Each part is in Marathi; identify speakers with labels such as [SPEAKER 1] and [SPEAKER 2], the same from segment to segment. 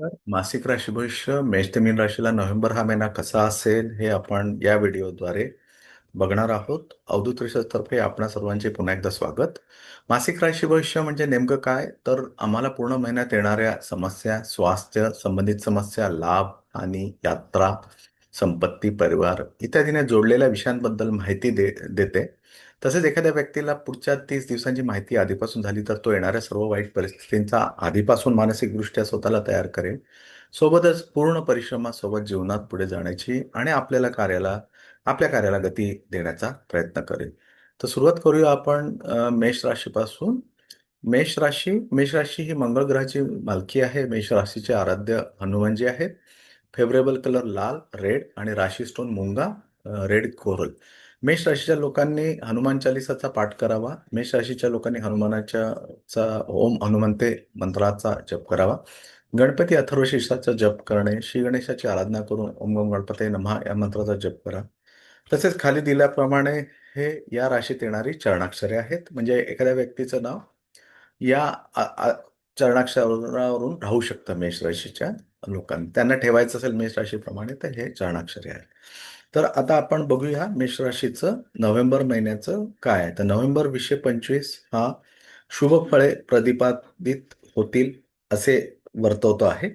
[SPEAKER 1] तर मासिक राशी भविष्य मेष ते मीन राशीला नोव्हेंबर हा महिना कसा असेल हे आपण या व्हिडिओद्वारे बघणार आहोत. अवधूत तर्फे आपणा सर्वांचे पुन्हा एकदा स्वागत. मासिक राशी भविष्य म्हणजे नेमकं काय? तर आम्हाला पूर्ण महिन्यात येणाऱ्या समस्या स्वास्थ्य संबंधित समस्या लाभ आणि यात्रा संपत्ती परिवार इत्यादीने जोडलेल्या विषयांबद्दल माहिती दे देते. तसेच एखाद्या व्यक्तीला पुढच्या तीस दिवसांची माहिती आधीपासून झाली तर तो येणाऱ्या सर्व वाईट परिस्थितींचा आधीपासून मानसिकदृष्ट्या स्वतःला तयार करेल. सोबतच पूर्ण परिश्रमासोबत जीवनात पुढे जाण्याची आणि आपल्याला कार्याला आपल्या कार्याला गती देण्याचा प्रयत्न करेल. तर सुरुवात करूया आपण मेष राशीपासून. मेष राशी मेष राशी ही मंगळ ग्रहाची मालकी आहे. मेष राशीचे आराध्य हनुमानजी म्हणजे आहेत. फेवरेबल कलर लाल रेड आणि राशी स्टोन मुंगा रेड कोरल. मेष राशीच्या लोकांनी हनुमान चालिसाचा पाठ करावा. मेष राशीच्या लोकांनी हनुमानाच्या ओम हनुमंते मंत्राचा जप करावा. गणपती अथर्वशीर्षाचा जप करणे श्री गणेशाची आराधना करून ओम गम गणपती नमहा या मंत्राचा जप करा. तसेच खाली दिल्याप्रमाणे हे या राशीत येणारी चरणाक्षरे आहेत. म्हणजे एखाद्या व्यक्तीचं नाव या चरणाक्षरावरून राहू शकतं मेष राशीच्या लोकांनी. त्यांना ठेवायचं असेल मेष राशीप्रमाणे तर हे चरणाक्षरे आहेत. तर आता आपण बघूया मेष राशीचं नोव्हेंबर महिन्याचं काय आहे. तर नोव्हेंबर वीसशे पंचवीस हा शुभ फळे प्रतिपादित होतील असे वर्तवतो आहे.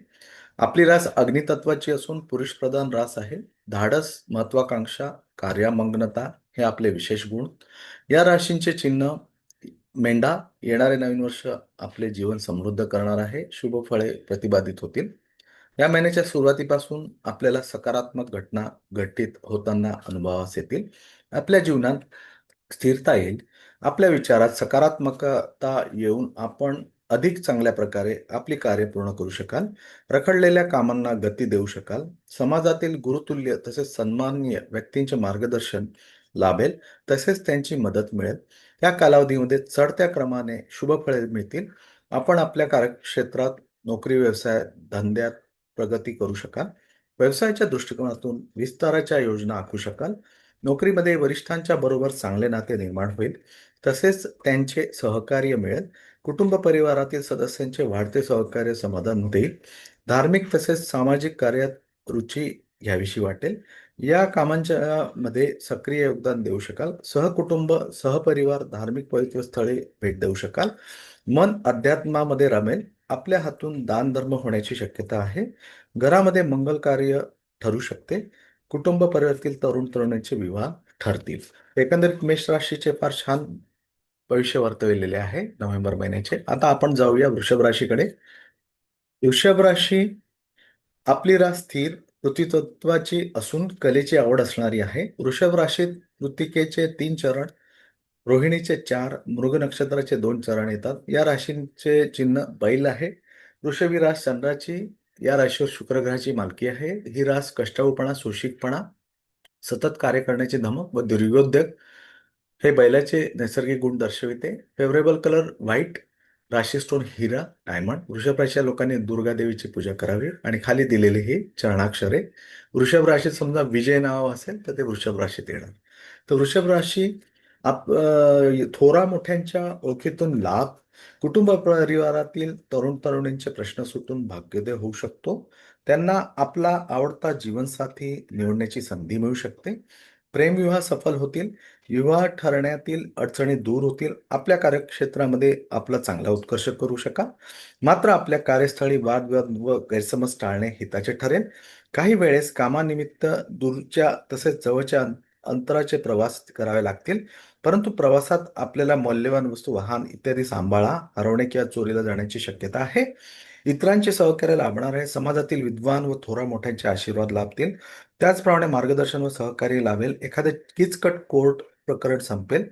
[SPEAKER 1] आपली रास अग्नितत्वाची असून पुरुष प्रधान रास आहे. धाडस महत्वाकांक्षा कार्यामग्नता हे आपले विशेष गुण. या राशींचे चिन्ह मेंढा येणारे नवीन वर्ष आपले जीवन समृद्ध करणार आहे. शुभ फळे प्रतिपादित होतील. या महिन्याच्या सुरुवातीपासून आपल्याला सकारात्मक घटना घटित होताना अनुभवास येतील. आपल्या जीवनात स्थिरता येईल. आपल्या विचारात सकारात्मकता येऊन आपण अधिक चांगल्या प्रकारे आपली कार्य पूर्ण करू शकाल. रखडलेल्या कामांना गती देऊ शकाल. समाजातील गुरुतुल्य तसेच सन्माननीय व्यक्तींचे मार्गदर्शन लाभेल. तसेच त्यांची मदत मिळेल. या कालावधीमध्ये चढत्या क्रमाने शुभफळे मिळतील. आपण आपल्या कार्यक्षेत्रात नोकरी व्यवसाय धंद्यात प्रगती करू शकाल. व्यवसायाच्या दृष्टिकोनातून विस्ताराच्या योजना आखू शकाल. नोकरीमध्ये वरिष्ठांच्या बरोबर चांगले नाते निर्माण होईल. तसेच त्यांचे सहकार्य मिळेल. कुटुंब परिवारातील सदस्यांचे वाढते सहकार्य समाधान देईल धार्मिक तसेच सामाजिक कार्यात रुची घ्यावीशी वाटेल. या कामांच्या मध्ये सक्रिय योगदान देऊ शकाल. सहकुटुंब सहपरिवार धार्मिक पवित्र स्थळे भेट देऊ शकाल. मन अध्यात्मामध्ये रमेल. आपल्या हातून दान धर्म होण्याची शक्यता आहे. घरामध्ये मंगल कार्य ठरू शकते. कुटुंब परिवारातील तरुण तरुणांचे विवाह ठरतील. एकंदरीत मेष राशीचे फार छान भविष्य वर्तविलेले आहे नोव्हेंबर महिन्याचे. आता आपण जाऊया वृषभ राशीकडे. वृषभ राशी आपली रास स्थिर पृथ्वीतत्वाची असून कलेची आवड असणारी आहे. वृषभ राशीत कृतिकेचे तीन चरण रोहिणीचे चार मृग नक्षत्राचे दोन चरण येतात. या राशींचे चिन्ह बैल आहे. वृषभी रास चंद्राची या राशीवर शुक्रग्रहाची मालकी आहे. ही रास कष्टाळूपणा सुशिकपणा सतत कार्य करण्याची धमक व दुर्योद्योग हे बैलाचे नैसर्गिक गुण दर्शविते. फेवरेबल कलर व्हाईट राशी स्टोन हिरा डायमंड. वृषभ राशीच्या लोकांनी दुर्गा देवीची पूजा करावी आणि खाली दिलेली ही चरणाक्षरे. वृषभ राशीत समजा विजय नाव असेल तर ते वृषभ राशीत येणार. तर वृषभ राशी आप थोरा मोठ्यांच्या ओळखीतून लाभ कुटुंब परिवारातील तरुण तरुणींचे प्रश्न सुटून भाग्योदय होऊ शकतो. त्यांना आपला आवडता जीवनसाथी निवडण्याची संधी मिळू शकते. प्रेमविवाह सफल होतील. विवाह ठरण्यातील अडचणी दूर होतील. आपल्या कार्यक्षेत्रामध्ये आपला चांगला उत्कर्ष करू शका. मात्र आपल्या कार्यस्थळी वादविवाद व गैरसमज टाळणे हिताचे ठरेल. काही वेळेस कामानिमित्त दूरच्या तसेच जवळच्या अंतराचे प्रवास करावे लागतील. परंतु प्रवासात आपल्याला मौल्यवान वस्तू वाहन इत्यादी सांभाळा हरवणे किंवा चोरीला जाण्याची शक्यता आहे. इतरांचे सहकार्य लाभणार आहे. समाजातील विद्वान व थोरा मोठ्यांचे आशीर्वाद लाभतील. त्याचप्रमाणे मार्गदर्शन व सहकार्य लाभेल. एखादे किचकट कोर्ट प्रकरण संपेल.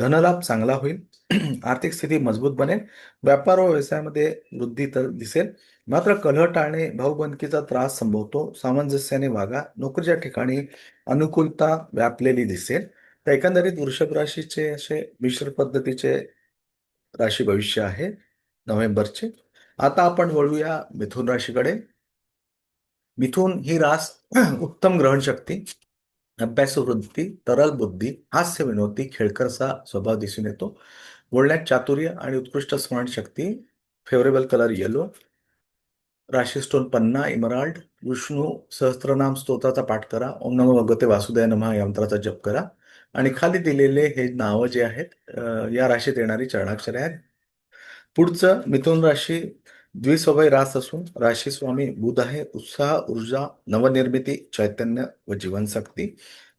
[SPEAKER 1] धनलाभ चांगला होईल. आर्थिक स्थिती मजबूत बनेल. व्यापार व व्यवसायामध्ये वृद्धी तर दिसेल. मात्र कलह टाळणे भाऊबंदकीचा त्रास संभवतो. सामंजस्याने वागा. नोकरीच्या ठिकाणी अनुकूलता व्यापलेली दिसेल. तर एकंदरीत वृषभ राशीचे असे मिश्र पद्धतीचे राशी भविष्य आहे नोव्हेंबरचे. आता आपण वळूया मिथुन राशीकडे. मिथुन ही रास उत्तम ग्रहणशक्ती अभ्यास वृद्धी तरल बुद्धी हास्य विनोदी खेळकरचा स्वभाव दिसून येतो. बोलण्यात चातुर्य आणि उत्कृष्ट स्मरणशक्ती फेवरेबल कलर येलो राशी स्टोन पन्ना इमराल्ड विष्णू सहस्त्रनाम स्तोत्राचा पाठ करा. ओम नमो भगवते वासुदेव नमः या मंत्राचा जप करा. आणि खाली दिलेले हे नावं जे आहेत या राशीत येणारी चरणाक्षरे आहेत. पुढचं मिथुन राशी द्विस्वभय रास असून राशी स्वामी बुध आहे उत्साह ऊर्जा नवनिर्मिती चैतन्य व जीवनशक्ती.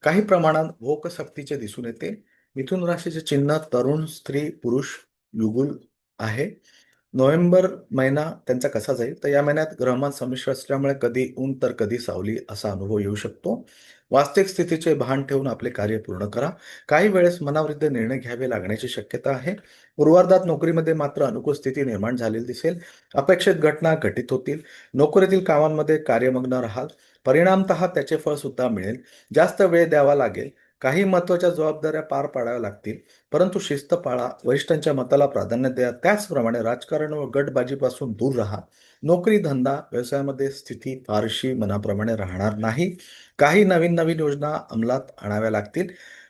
[SPEAKER 1] काही प्रमाणात भोकशक्तीचे दिसून येते. मिथुन राशीचे चिन्ह तरुण स्त्री पुरुष युगुल आहे. नोव्हेंबर महिना त्यांचा कसा जाईल तर या महिन्यात ग्रहमान संमिश्र असल्यामुळे कधी ऊन तर कधी सावली असा अनुभव येऊ शकतो. वास्तविक स्थितीचे भान ठेवून आपले कार्य पूर्ण करा. काही वेळेस मनाविरुद्ध निर्णय घ्यावे लागण्याची शक्यता आहे. पूर्वार्धात नोकरीमध्ये मात्र अनुकूल स्थिती निर्माण झालेली दिसेल. अपेक्षित घटना घटित होतील. नोकरीतील कामांमध्ये कार्यमग्न राहाल. परिणामतः त्याचे फळ सुद्धा मिळेल. जास्त वेळ द्यावा लागेल. काही महत्त्वाच्या जबाबदाऱ्या पार पाडाव्या लागतील. परंतु शिस्त पाळा वरिष्ठांच्या मताला प्राधान्य द्या. त्याचप्रमाणे राजकारण व गटबाजीपासून दूर राहा. नोकरी धंदा व्यवसायामध्ये स्थिती फारशी मनाप्रमाणे राहणार नाही. काही नवीन नवीन योजना अंमलात आणाव्या लागतील.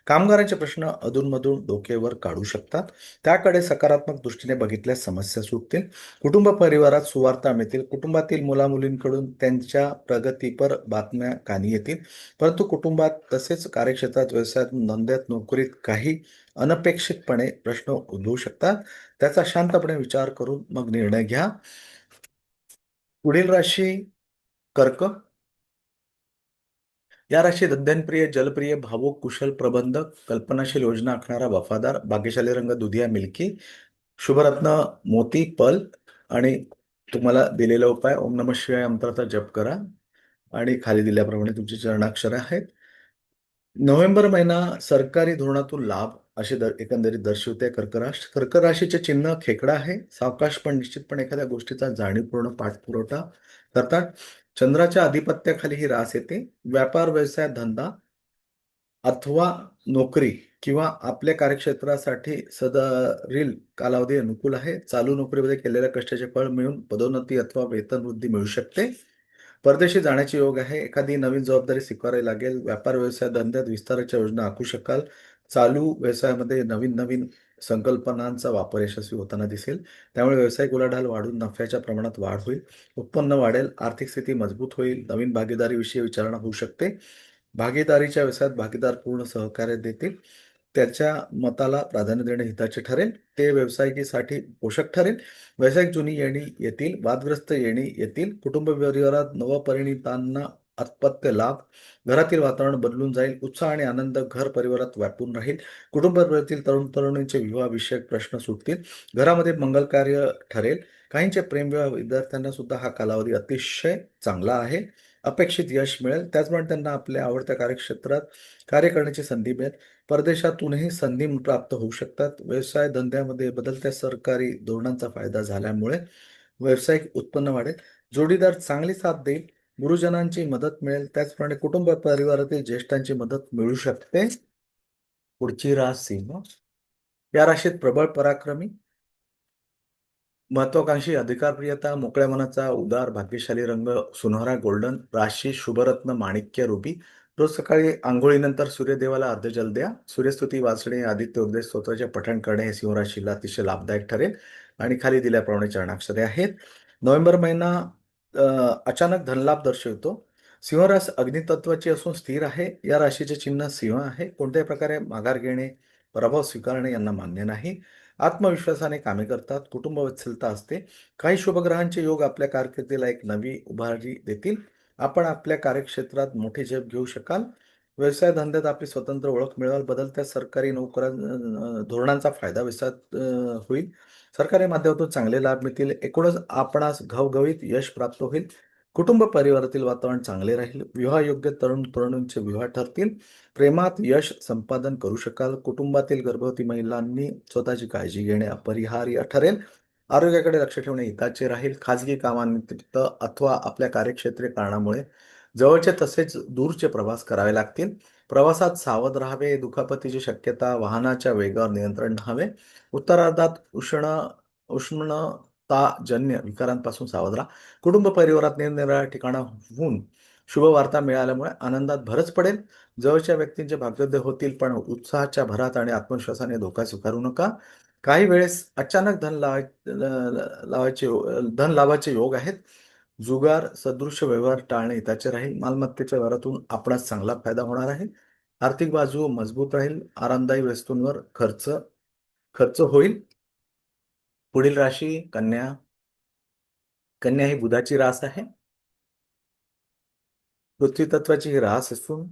[SPEAKER 1] कामगारांचे प्रश्न अधूनमधून डोकेवर काढू शकतात. त्याकडे सकारात्मक दृष्टीने बघितल्यास समस्या सुटतील. कुटुंब परिवारात सुवार्ता मिळतील. कुटुंबातील मुलामुलींकडून त्यांच्या प्रगतीपर बातम्या कानी येतील. परंतु कुटुंबात तसेच कार्यक्षेत्रात व्यवसायात नोंद्यात नोकरीत काही अनपेक्षितपणे प्रश्न उद्भवू शकतात. त्याचा शांतपणे विचार करून मग निर्णय घ्या. पुढील राशी कर्क या राशीत अध्ययनप्रिय जलप्रिय भावुक कुशल प्रबंधक कल्पनाशील योजना आखणारा वफादार भाग्यशाली रंग दुधिया मिल्की शुभरत्न मोती पल आणि तुम्हाला दिलेला उपाय ओम नम शिवाय या मंत्राचा जप करा. आणि खाली दिल्याप्रमाणे तुमची चरणाक्षरं आहेत. नोव्हेंबर महिना सरकारी धोरणातून लाभ असे दर एकंदरीत दर्शवते कर्कराश. कर्कराशीचे कर्क राशीचे चिन्ह खेकडा आहे. सावकाश पण निश्चितपणे एखाद्या गोष्टीचा जाणीवपूर्ण पाठपुरवठा करतात. चंद्राच्या आधिपत्याखाली ही रास येते. व्यापार व्यवसाय धंदा अथवा नोकरी किंवा आपल्या कार्यक्षेत्रासाठी सदरील कालावधी अनुकूल आहे. चालू नोकरीमध्ये केलेल्या कष्टाचे फळ मिळून पदोन्नती अथवा वेतन वृद्धी मिळू शकते. परदेशी जाण्याचे योग आहे. एखादी नवीन जबाबदारी स्वीकारावी लागेल. व्यापार व्यवसाय धंद्यात विस्ताराच्या योजना आखू शकाल. चालू व्यवसायामध्ये नवीन नवीन संकल्पनांचा वापर यशस्वी होताना दिसेल. त्यामुळे व्यावसायिक उलाढाल वाढून नफ्याच्या प्रमाणात वाढ होईल. उत्पन्न वाढेल आर्थिक स्थिती मजबूत होईल नवीन भागीदारीविषयी विचारणा होऊ शकते. भागीदारीच्या व्यवसायात भागीदार पूर्ण सहकार्य देतील. त्याच्या मताला प्राधान्य देणे हिताचे ठरेल. ते व्यावसायिकीसाठी पोषक ठरेल. व्यावसायिक जुनी येणी येतील वादग्रस्त येणी येतील. कुटुंब परिवारात नवपरिणितांना अपत्य लाभ घरातील वातावरण बदलून जाईल उत्साह आणि आनंद घर परिवारात व्यापून राहील. कुटुंबातील तरुण तरुणींचे विवाहविषयक प्रश्न सुटतील. घरामध्ये मंगल कार्य ठरेल. काहींचे प्रेमविवाह विद्यार्थ्यांना सुद्धा हा कालावधी अतिशय चांगला आहे. अपेक्षित यश मिळेल. त्याचप्रमाणे त्यांना आपल्या आवडत्या कार्यक्षेत्रात कार्य करण्याची संधी मिळेल. परदेशातूनही संधी प्राप्त होऊ शकतात. व्यवसाय धंद्यामध्ये बदलत्या सरकारी धोरणांचा फायदा झाल्यामुळे व्यावसायिक उत्पन्न वाढेल. जोडीदार चांगली साथ देईल. गुरुजनांची मदत मिळेल. त्याचप्रमाणे कुटुंब परिवारातील ज्येष्ठांची मदत मिळू शकते. पुढची राशी या राशीत प्रबळ पराक्रमी. महत्वाकांक्षी अधिकारप्रियता मोकळ्या मनाचा उदार भाग्यशाली रंग सुनहरा गोल्डन राशी शुभरत्न माणिक्य रुबी रोज सकाळी आंघोळीनंतर सूर्यदेवाला अर्धजल द्या. सूर्यस्तुती वाचणे आदित्य उपदेश स्तोत्राचे पठण करणे हे सिंहराशीला अतिशय लाभदायक ठरेल. आणि खाली दिल्याप्रमाणे चरणाक्षरे आहेत. नोव्हेंबर महिना अचानक धनलाभ दर्शवितो. सिंहरास अग्नितत्वाची असून स्थिर आहे. या राशीचे चिन्ह सिंह आहे. कोणत्याही प्रकारे माघार घेणे प्रभाव स्वीकारणे यांना मान्य नाही. आत्मविश्वासाने कामे करतात. कुटुंब वत्सलता असते. काही शुभग्रहांचे योग आपल्या कारकिर्दीला एक नवी उभारी देतील. आपण आपल्या कार्यक्षेत्रात मोठे झेप घेऊ शकाल. व्यवसाय धंद्यात आपली स्वतंत्र ओळख मिळवाल बदलत्या सरकारी नोकऱ्या धोरणांचा फायदा व्यवसायात होईल. सरकारी माध्यमातून चांगले लाभ मिळतील. एकूणच आपणास घवघवीत यश प्राप्त होईल. कुटुंब परिवारातील वातावरण चांगले राहील. विवाहयोग्य तरुण तरुणींचे विवाह ठरतील. प्रेमात यश संपादन करू शकाल. कुटुंबातील गर्भवती महिलांनी स्वतःची काळजी घेणे अपरिहार्य ठरेल. आरोग्याकडे लक्ष ठेवणे हिताचे राहील. खाजगी कामानिमित्त अथवा आपल्या कार्यक्षेत्रे कारणामुळे जवळचे तसेच दूरचे प्रवास करावे लागतील. प्रवासात सावध राहावे दुखापतीची शक्यता वाहनाच्या वेगावर नियंत्रण राहावे. उत्तरार्धात उष्ण उष्णताजन्य विकारांपासून सावध राहा. कुटुंब परिवारात निरनिराळ्या ठिकाणाहून शुभवार्ता मिळाल्यामुळे आनंदात भरच पडेल. जवळच्या व्यक्तींचे भाग्योदय होतील पण उत्साहाच्या भरात आणि आत्मविश्वासाने धोका स्वीकारू नका. काही वेळेस अचानक धन लावाय लावायचे धन लाभाचे योग आहेत. जुगार सदृश व्यवहार टाळणे हिताचे राहील. मालमत्तेच्या व्यवहारातून आपणास चांगला फायदा होणार आहे. आर्थिक बाजू मजबूत राहील. आरामदायी वस्तूंवर खर्च खर्च होईल. पुढील राशी कन्या कन्या ही बुधाची रास आहे. पृथ्वी तत्वाची ही रास असून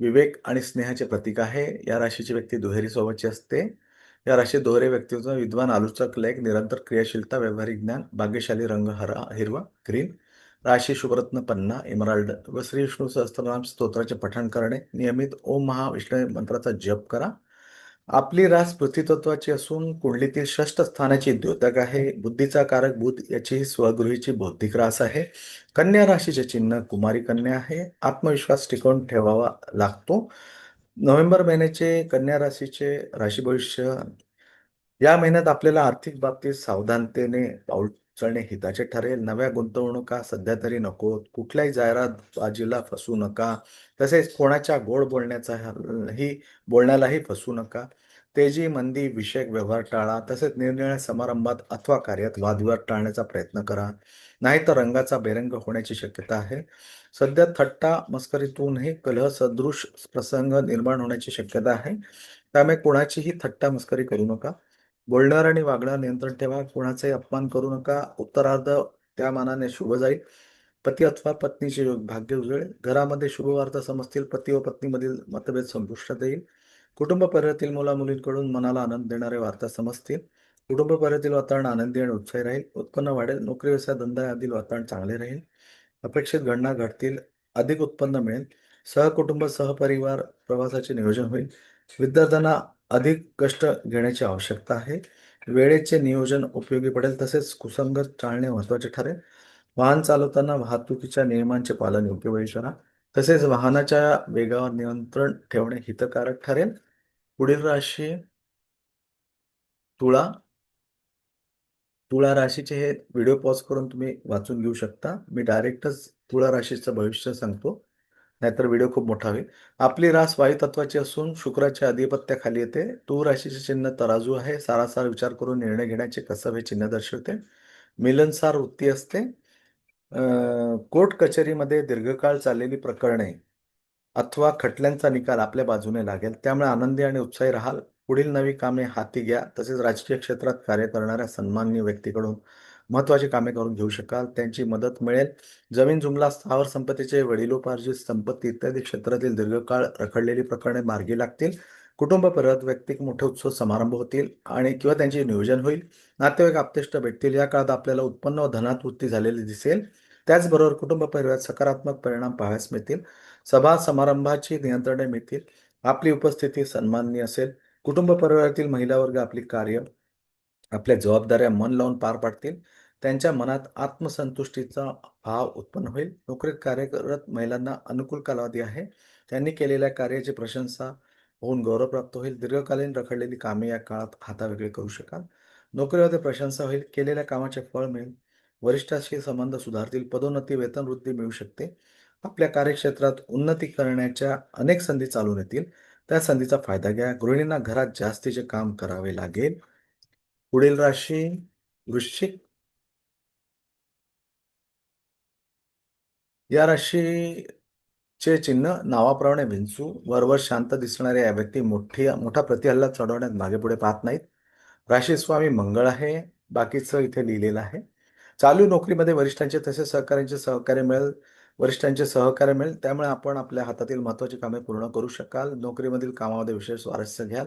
[SPEAKER 1] विवेक आणि स्नेहाचे प्रतीक आहे. या राशीची व्यक्ती दुहेरी स्वभावाची असते. या राशीत दोहरे व्यक्तित्व विद्वान आलोचक लेख निरंतर क्रियाशीलता व्यावहारिक ज्ञान भाग्यशाली रंग हरा हिरवा ग्रीन राशी शुभरत्न पन्ना इमराल्ड व श्री विष्णू सहस्त्रनाम स्तोत्राचे पठण करणे. नियमित ओम महाविष्णू मंत्राचा जप करा. आपली रास पृथ्वीतत्वाची असून कुंडलीतील षष्ठ स्थानाची द्योतक आहे. बुद्धीचा कारक बुध याची स्वगृहीची बौद्धिक रास आहे. कन्या राशीचे चिन्ह कुमारी कन्या आहे. आत्मविश्वास टिकवून ठेवावा लागतो. नोव्हेंबर महिन्याचे कन्या राशीचे राशी भविष्य या महिन्यात आपल्याला आर्थिक बाबतीत सावधानतेने पाऊल उचलणे हिताचे ठरेल. नव्या गुंतवणुका सध्या तरी नको. कुठल्याही जाहिरात बाजीला फसू नका. तसेच कोणाच्या गोड बोलण्याचा ही बोलण्यालाही फसू नका. तेजी मंदी विषयक व्यवहार टाळा तसेच निरनिराळ्या समारंभात अथवा कार्यात वादविवाद टाळण्याचा प्रयत्न करा. नाहीतर रंगाचा बेरंग होण्याची शक्यता आहे. सध्या थट्टा मस्करीतूनही कलह सदृश प्रसंग निर्माण होण्याची शक्यता आहे. त्यामुळे कोणाचीही थट्टा मस्करी करू नका. बोलणार आणि वागणार नियंत्रण ठेवा. कोणाचाही अपमान करू नका. उत्तरार्ध त्या मानाने शुभ जाईल. पती अथवा पत्नीचे भाग्य उजळेल. घरामध्ये शुभ वार्ता समजतील. पती व पत्नीमधील मतभेद संपुष्टात येईल. कुटुंब पर्यातील मुला मुलींकडून मनाला आनंद देणारे वार्ता समजतील. कुटुंब पर्यातील वातावरण आनंदी आणि उत्साही राहील. उत्पन्न वाढेल. नोकरी व्यवसाय धंदा यातील वातावरण चांगले राहील. अपेक्षित घडना घडतील. अधिक उत्पन्न मिळेल. सहकुटुंब सहपरिवार प्रवासाचे नियोजन होईल. विद्यार्थ्यांना अधिक कष्ट घेण्याची आवश्यकता आहे. वेळेचे नियोजन उपयोगी पडेल. तसेच कुसंगत टाळणे महत्त्वाचे ठरेल. वाहन चालवताना वाहतुकीच्या नियमांचे पालन योग्य वेळी करा. तसेच वाहनाच्या वेगावर नियंत्रण ठेवणे हितकारक ठरेल. पुढील राशी तुळा. तुळा राशीचे हे व्हिडिओ पॉज करून तुम्ही वाचून घेऊ शकता. मी डायरेक्टच तुळा राशीचं भविष्य सांगतो. नाहीतर व्हिडिओ खूप मोठा होईल. आपली रास वायुतत्वाची असून शुक्राच्या अधिपत्याखाली येते. तू राशीचे चिन्ह तराजू आहे. सारासार विचार करून निर्णय घेण्याचे कसब हे चिन्ह दर्शवते. मिलनसार वृत्ती असते. कोर्ट कचेरीमध्ये दीर्घकाळ चाललेली प्रकरणे. अथवा खटल्यांचा निकाल आपल्या बाजूने लागेल त्यामुळे आनंदी आणि उत्साही राहाल. पुढील नवी कामे हाती घ्या तसेच राजकीय क्षेत्रात कार्य करणाऱ्या सन्माननीय व्यक्तीकडून महत्वाची कामे करून घेऊ शकाल. त्यांची मदत मिळेल. जमीन जुमला स्थावर संपत्तीचे वडिलोपार्जित संपत्ती इत्यादी क्षेत्रातील दीर्घकाळ रखडलेली प्रकरणे मार्गी लागतील. कुटुंब परत व्यक्तिक मोठे उत्सव समारंभ होतील आणि किंवा त्यांचे नियोजन होईल. नातेवाईक आपतेष्ट भेटतील. या काळात आपल्याला उत्पन्न व धनात वृत्ती झालेली दिसेल. त्याचबरोबर कुटुंब परिवारात सकारात्मक परिणाम पाहायला मिळतील. सभा समारंभाची नियंत्रणे मिळतील आपली उपस्थिती सन्माननीय असेल कुटुंब परिवारातील महिला वर्ग आपली कार्य आपल्या जबाबदाऱ्या मन लावून पार पाडतील त्यांच्या मनात आत्मसंतुष्टीचा भाव उत्पन्न होईल. नोकरीत कार्य करत महिलांना अनुकूल कालावधी आहे. त्यांनी केलेल्या कार्याची प्रशंसा होऊन गौरव प्राप्त होईल. दीर्घकालीन रखडलेली कामे या काळात हातावेगळे करू शकाल. नोकरीमध्ये प्रशंसा होईल. केलेल्या कामाचे फळ मिळेल. वरिष्ठाशी संबंध सुधारतील. पदोन्नती वेतनवृद्धी मिळू शकते. आपल्या कार्यक्षेत्रात उन्नती करण्याच्या अनेक संधी चालून येतील त्या संधीचा फायदा घ्या. गृहिणींना घरात जास्तीचे काम करावे लागेल. पुढील राशी वृश्चिक. या राशीचे चिन्ह नावाप्रमाणे विंचू वरवर शांत दिसणाऱ्या या व्यक्ती मोठी मोठा प्रतिहल्ला चढवण्यात मागे पुढे पाहत नाहीत. राशी स्वामी मंगळ आहे. बाकीचं इथे लिहिलेलं आहे. चालू नोकरीमध्ये वरिष्ठांचे तसेच सहकार्यांचे सहकार्य मिळेल. वरिष्ठांचे सहकार्य मिळेल. त्यामुळे आपण आपल्या हातातील महत्त्वाची कामे पूर्ण करू शकाल. नोकरीमधील कामामध्ये विशेष स्वारस्य घ्याल.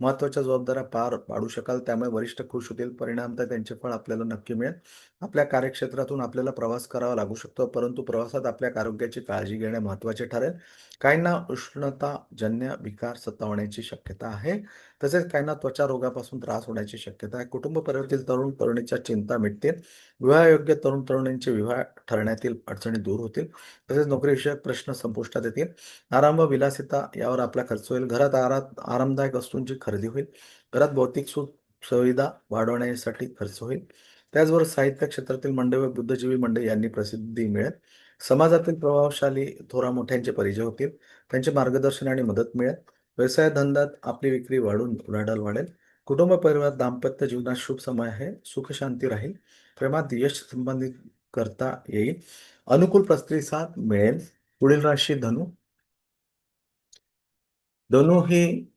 [SPEAKER 1] महत्त्वाच्या जबाबदाऱ्या पार पाडू शकाल. त्यामुळे वरिष्ठ खुश होतील. परिणामतः त्यांचे फळ आपल्याला नक्की मिळेल. आपल्या कार्यक्षेत्रातून आपल्याला प्रवास करावा लागू शकतो. परंतु प्रवासात आपल्या आरोग्याची काळजी घेणे महत्त्वाचे ठरेल. काहींना उष्णताजन्य विकार सतावण्याची शक्यता आहे. तसेच काहींना त्वचा रोगापासून त्रास होण्याची शक्यता आहे. कुटुंब परिवारातील तरुण तरुणीच्या चिंता मिटतील. विवाहयोग्य तरुण तरुणींचे विवाह ठरण्यातील अडचणी दूर होतील. तसेच नोकरीविषयक प्रश्न संपुष्टात येतील. आराम व विलासिता यावर आपला खर्च होईल. घरात आरात आरामदायक वस्तूंची खरेदी होईल. घरात भौतिक सुख सुविधा वाढवण्यासाठी खर्च होईल. त्याचबरोबर साहित्य क्षेत्रातील मंडळी व बुद्धजीवी मंडळी यांनी प्रसिद्धी मिळेल. समाजातील प्रभावशाली थोरा मोठ्यांचे परिचय होतील. त्यांचे मार्गदर्शन आणि मदत मिळेल. व्यवसाय धंद्यात आपली विक्री वाढून उलाढाल वाढेल. कुटुंब परिवार दाम्पत्य जीवनात शुभ समय आहे. सुखशांती राहील. प्रेमात यश संबंधित करता येईल. अनुकूल प्रतिसाद मिळेल. पुढील राशी धनु. धनु ही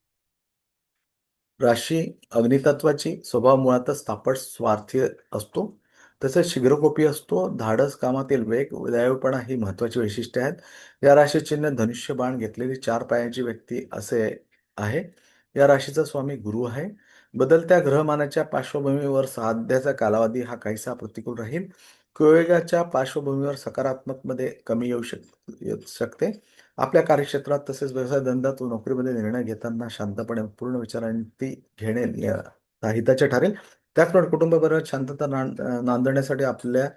[SPEAKER 1] राशी अग्नितत्वाची स्वभाव मुळातच तापट स्वार्थी असतो. तसेच शीघ्रकोपी असतो धाडस कामातील वेग उदयपणा ही महत्वाची वैशिष्ट्ये आहेत. या राशी चिन्ह धनुष्य बाण घेतलेली चार पायाची व्यक्ती असे आहे. या राशीचा स्वामी गुरु आहे. बदलत्या ग्रहमानाच्या पार्श्वभूमीवर साध्याचा कालावधी हा काहीसा प्रतिकूल राहील. कुवेगाच्या पार्श्वभूमीवर सकारात्मकमध्ये कमी येऊ शक शकते. आपल्या कार्यक्षेत्रात तसेच व्यवसाय धंद्यात व नोकरीमध्ये निर्णय घेताना शांतपणे पूर्ण विचारांती घेणे हिताचे ठरेल. त्याचप्रमाणे कुटुंबाबरोबर शांतता नांदण्यासाठी आपल्या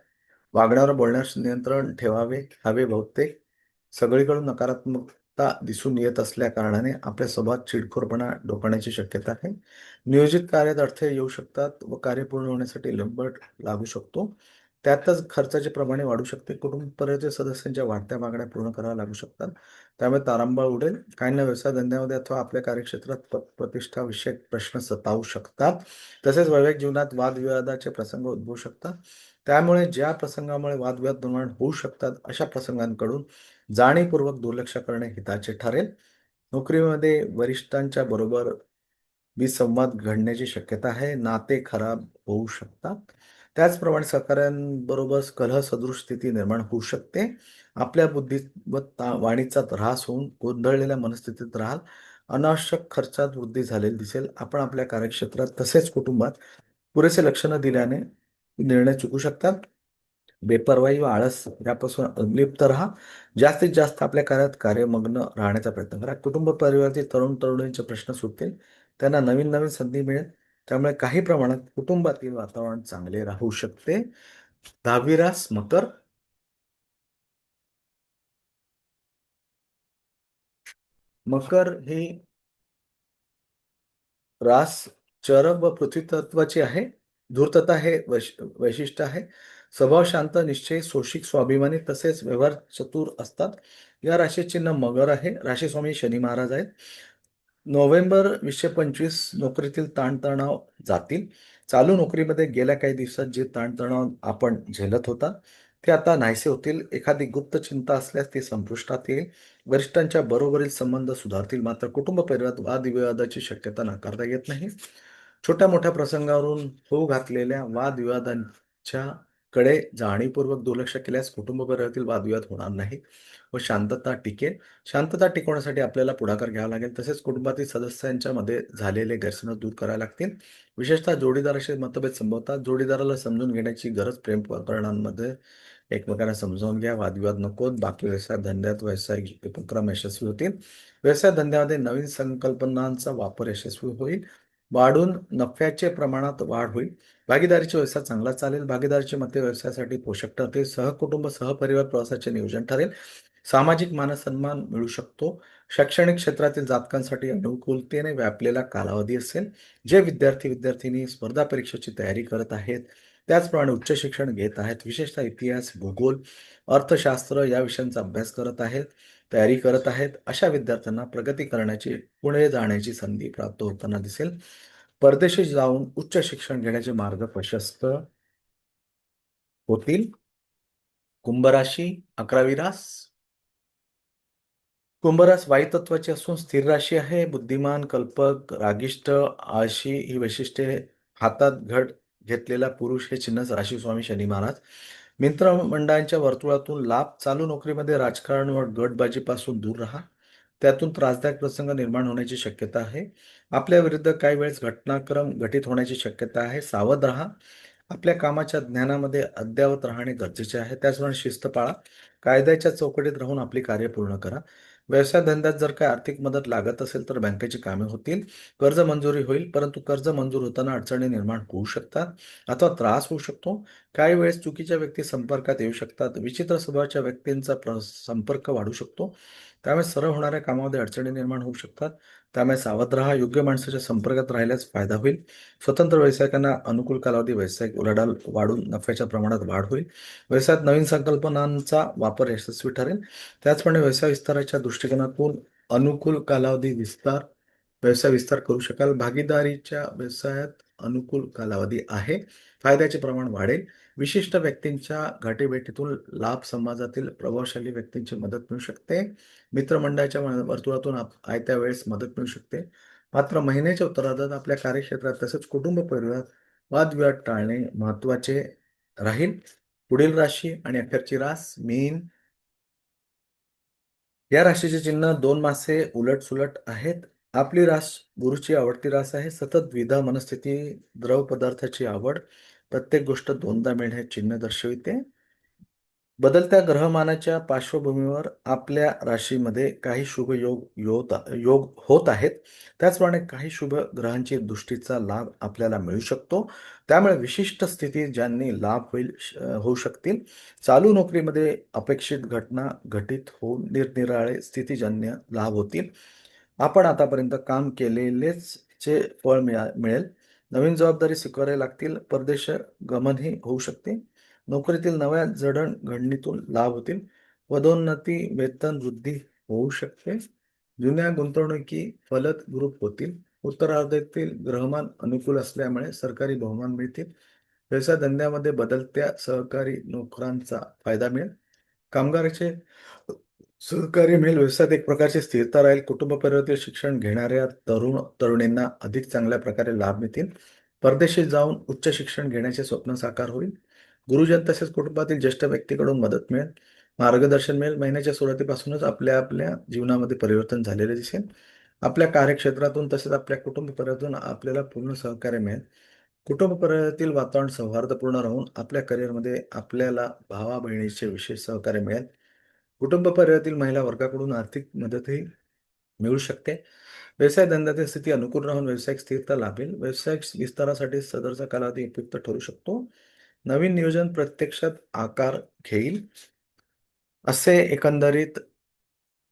[SPEAKER 1] वागण्यावर बोलण्यास नियंत्रण ठेवावे हवे बहुतेक. सगळीकडून नकारात्मकता दिसून येत असल्या कारणाने आपल्या स्वभावात चिडखोरपणा डोकण्याची शक्यता आहे. नियोजित कार्यात अडथळे येऊ शकतात व कार्य पूर्ण होण्यासाठी लंबट लागू शकतो. त्यातच खर्चाचे प्रमाणे वाढू शकते. कुटुंबपर्यंत सदस्यांच्या वाढत्या मागण्या पूर्ण कराव्या लागू शकतात. त्यामुळे तारांबळ उडेल. काहींना व्यवसाय धंद्यामध्ये अथवा आपल्या कार्यक्षेत्रात प्रतिष्ठाविषयक प्रश्न सतावू शकतात. तसेच वैवाहिक जीवनात वादविवादाचे प्रसंग उद्भवू शकतात. त्यामुळे ज्या प्रसंगामुळे वादविवाद निर्माण होऊ शकतात अशा प्रसंगांकडून जाणीवपूर्वक दुर्लक्ष करणे हिताचे ठरेल. नोकरीमध्ये वरिष्ठांच्या बरोबर विसंवाद घडण्याची शक्यता आहे. नाते खराब होऊ शकतात. त्याचप्रमाणे सहकाऱ्यांबरोबर कलह सदृश स्थिती निर्माण होऊ शकते. आपल्या बुद्धी व वाणीचा त्रास होऊन गोंधळलेल्या मनस्थितीत राहाल. अनावश्यक खर्चात वृद्धी झालेली दिसेल. आपण आपल्या कार्यक्षेत्रात तसेच कुटुंबात पुरेसे लक्ष न दिल्याने निर्णय चुकू शकतात. बेपरवाई व आळस यापासून लिप्त राहा. जास्तीत जास्त आपल्या कार्यात कार्यमग्न राहण्याचा प्रयत्न करा. कुटुंब परिवारातील तरुण तरुणींचे प्रश्न सुटतील. त्यांना नवीन नवीन संधी मिळेल. त्यामुळे काही प्रमाणात कुटुंबातील वातावरण चांगले राहू शकते. दहावीरास मकर. मकर ही रास चरब व पृथ्वी तत्वाची आहे. धूर्तता हे वैशिष्ट्य आहे. स्वभाव शांत निश्चय सोशिक स्वाभिमानी तसेच व्यवहार चतुर असतात. या राशी चिन्ह मगर आहे. राशी स्वामी शनी महाराज आहेत. नोव्हेंबर वीसशे पंचवीस नोकरीतील ताणतणाव जातील. चालू नोकरीमध्ये गेल्या काही दिवसात जे ताणतणाव आपण झेलत होता ते आता नाहीसे होतील. एखादी गुप्त चिंता असल्यास ती संपुष्टात येईल. वरिष्ठांच्या बरोबरील संबंध सुधारतील. मात्र कुटुंब परिवारात वादविवादाची शक्यता नाकारता येत नाही. छोट्या मोठ्या प्रसंगावरून होऊ घातलेल्या वादविवादांच्या कडे जाणीवपूर्वक दुर्लक्ष केल्यास कुटुंब परिवारातील वादविवाद होणार नाही. व शांतता टिकेल. शांतता टिकवण्यासाठी आपल्याला पुढाकार घ्यावा लागेल. तसेच कुटुंबातील सदस्यांच्यामध्ये झालेले गैरसमज दूर करावे लागतील. विशेषतः जोडीदाराशी मतभेद संभवतात. जोडीदाराला समजून घेण्याची गरज प्रेम प्रकरणांमध्ये एकमेकांना समजावून घ्या. वादविवाद नको बाकी व्यवसाय धंद्यात व्यावसायिक उपक्रम यशस्वी होतील. व्यवसाय धंद्यामध्ये नवीन संकल्पनांचा वापर यशस्वी होईल. वाढून नफ्याचे प्रमाणात वाढ होईल. भागीदारीचा व्यवसाय चांगला चालेल. भागीदारीचे मते व्यवसायासाठी पोषक ठरते सहकुटुंब सहपरिवार प्रवासाचे नियोजन ठरेल. सामाजिक मानसन्मान मिळू शकतो. शैक्षणिक क्षेत्रातील जातकांसाठी अनुकूलतेने व्यापलेला कालावधी असेल. जे विद्यार्थी विद्यार्थिनी स्पर्धा परीक्षेची तयारी करत आहेत त्याचप्रमाणे उच्च शिक्षण घेत आहेत विशेषतः इतिहास भूगोल अर्थशास्त्र या विषयांचा अभ्यास करत आहेत तयारी करत आहेत अशा विद्यार्थ्यांना प्रगती करण्याची पुढे जाण्याची संधी प्राप्त होताना दिसेल. परदेशी जाऊन उच्च शिक्षण घेण्याचे मार्ग प्रशस्त होतील. कुंभराशी अकरावी रास कुंभरास वायुतत्वाची असून स्थिर राशी आहे बुद्धिमान कल्पक रागिष्ट आळशी ही वैशिष्ट्ये हातात घट घेतलेला पुरुष हे चिन्ह राशी स्वामी शनी महाराज. मित्रमंडळांच्या वर्तुळातून लाभ चालू नोकरीमध्ये राजकारण व गटबाजीपासून दूर राहा. त्यातून त्रासदायक प्रसंग निर्माण होण्याची शक्यता आहे. आपल्या विरुद्ध काही वेळेस घटनाक्रम घटित होण्याची शक्यता आहे. सावध राहा. आपल्या कामाच्या ज्ञानामध्ये अद्यावत राहणे गरजेचे आहे. त्याचप्रमाणे शिस्त पाळा कायद्याच्या चौकटीत राहून आपली कार्य पूर्ण करा. व्यवसाय धंद्यात जर काही आर्थिक मदत लागत असेल तर बँकेची कामे होतील कर्ज मंजुरी होईल परंतु कर्ज मंजूर होताना अडचणी निर्माण होऊ शकतात अथवा त्रास होऊ शकतो. काही वेळेस चुकीच्या व्यक्ती संपर्कात येऊ शकतात विचित्र स्वभावाच्या व्यक्तींचा संपर्क वाढू शकतो. त्यामुळे सरळ होणाऱ्या कामामध्ये अडचणी निर्माण होऊ शकतात. त्यामुळे सावध राहा योग्य माणसाच्या संपर्कात राहिल्यास फायदा होईल. स्वतंत्र व्यावसायिकांना अनुकूल कालावधी व्यावसायिक उलाढाल वाढून नफ्याच्या प्रमाणात वाढ होईल. व्यवसायात नवीन संकल्पनांचा वापर यशस्वी ठरेल. त्याचप्रमाणे व्यवसाय विस्ताराच्या दृष्टिकोनातून अनुकूल कालावधी विस्तार व्यवसाय विस्तार करू शकाल. भागीदारीच्या व्यवसायात अनुकूल कालावधी आहे. फायद्याचे प्रमाण वाढेल. विशिष्ट व्यक्तींच्या गाठीभेटीतून लाभ समाजातील प्रभावशाली व्यक्तींची मदत मिळू शकते. मित्रमंडळाच्या वर्तुळातून आयत्या वेळेस मदत मिळू शकते. मात्र महिन्याच्या उत्तरार्धात आपल्या कार्यक्षेत्रात तसेच कुटुंब परिवारात वादविवाद टाळणे महत्त्वाचे राहील. पुढील राशी आणि अखेरची रास मीन या राशीचे चिन्ह दोन मासे उलट सुलट आहेत. आपली रास गुरुची आवडती रास आहे. सतत द्विधा मनस्थिती द्रव पदार्थाची आवड. प्रत्येक गोष्ट दोनदा मिळणे हे चिन्ह दर्शविते. बदलत्या ग्रहमानाच्या पार्श्वभूमीवर आपल्या राशीमध्ये काही शुभ योग योता योग होत आहेत. त्याचप्रमाणे काही शुभ ग्रहांची दृष्टीचा लाभ आपल्याला मिळू शकतो. त्यामुळे विशिष्ट स्थिती ज्यांनी लाभ होईल श- होऊ शकतील. चालू नोकरीमध्ये अपेक्षित घटना घटित होऊन निरनिराळे स्थितीजन्य लाभ होतील. आपण आतापर्यंत काम केलेलेच चे फळ मिळा मिळेल. नवीन जबाबदारी स्वीकारायला लागतील परदेश गमनही होऊ शकते. नोकरीतील नव्या जडणघडणीतून लाभ होतील पदोन्नती वेतन वृद्धी होऊ शकते. जुन्या गुंतवणुकी फलत ग्रुप होतील. उत्तरार्धातील ग्रहमान अनुकूल असल्यामुळे सरकारी बहुमान मिळतील. व्यवसाय धंद्यामध्ये बदलत्या सहकारी नोकरांचा फायदा मिळेल. कामगाराचे सहकार्य मिळेल व्यवसायात एक प्रकारची स्थिरता राहील. कुटुंब परिवारातील शिक्षण घेणाऱ्या तरुण तरुणींना अधिक चांगल्या प्रकारे लाभ मिळतील. परदेशी जाऊन उच्च शिक्षण घेण्याचे स्वप्न साकार होईल. गुरुजन तसेच कुटुंबातील ज्येष्ठ व्यक्तीकडून मदत मिळेल. मार्गदर्शन मिळेल. महिन्याच्या सुरुवातीपासूनच आपल्या आपल्या जीवनामध्ये परिवर्तन झालेले दिसेल. आपल्या कार्यक्षेत्रातून तसेच आपल्या कुटुंब परिवारातून आपल्याला पूर्ण सहकार्य मिळेल. कुटुंब परिवारातील वातावरण सौहार्दपूर्ण राहून आपल्या करिअरमध्ये आपल्याला भावा बहिणीचे विशेष सहकार्य मिळेल. कुटुंब पर्यायातील महिला वर्गाकडून आर्थिक मदतही मिळू शकते. व्यवसाय धंद्यातील स्थिती अनुकूल राहून व्यावसायिक स्थिरता लाभेल. व्यावसायिक विस्तारासाठी सदरचा कालावधी उपयुक्त ठरू शकतो. नवीन नियोजन प्रत्यक्षात आकार घेईल. असे एकंदरीत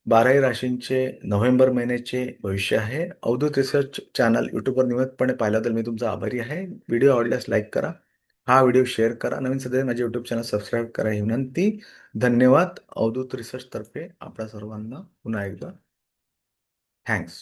[SPEAKER 1] बाराही राशींचे नोव्हेंबर महिन्याचे भविष्य आहे. अवधूत रिसर्च चॅनल यूट्यूबवर नियमितपणे पाहिल्याबद्दल मी तुमचा आभारी आहे. व्हिडिओ आवडल्यास लाईक करा. हा व्हिडिओ शेअर करा. नवीन सध्या माझे यूट्यूब चॅनल सबस्क्राईब करा ही विनंती. धन्यवाद. अवधूत रिसर्च तर्फे आपल्या सर्वांना पुन्हा एकदा थँक्स.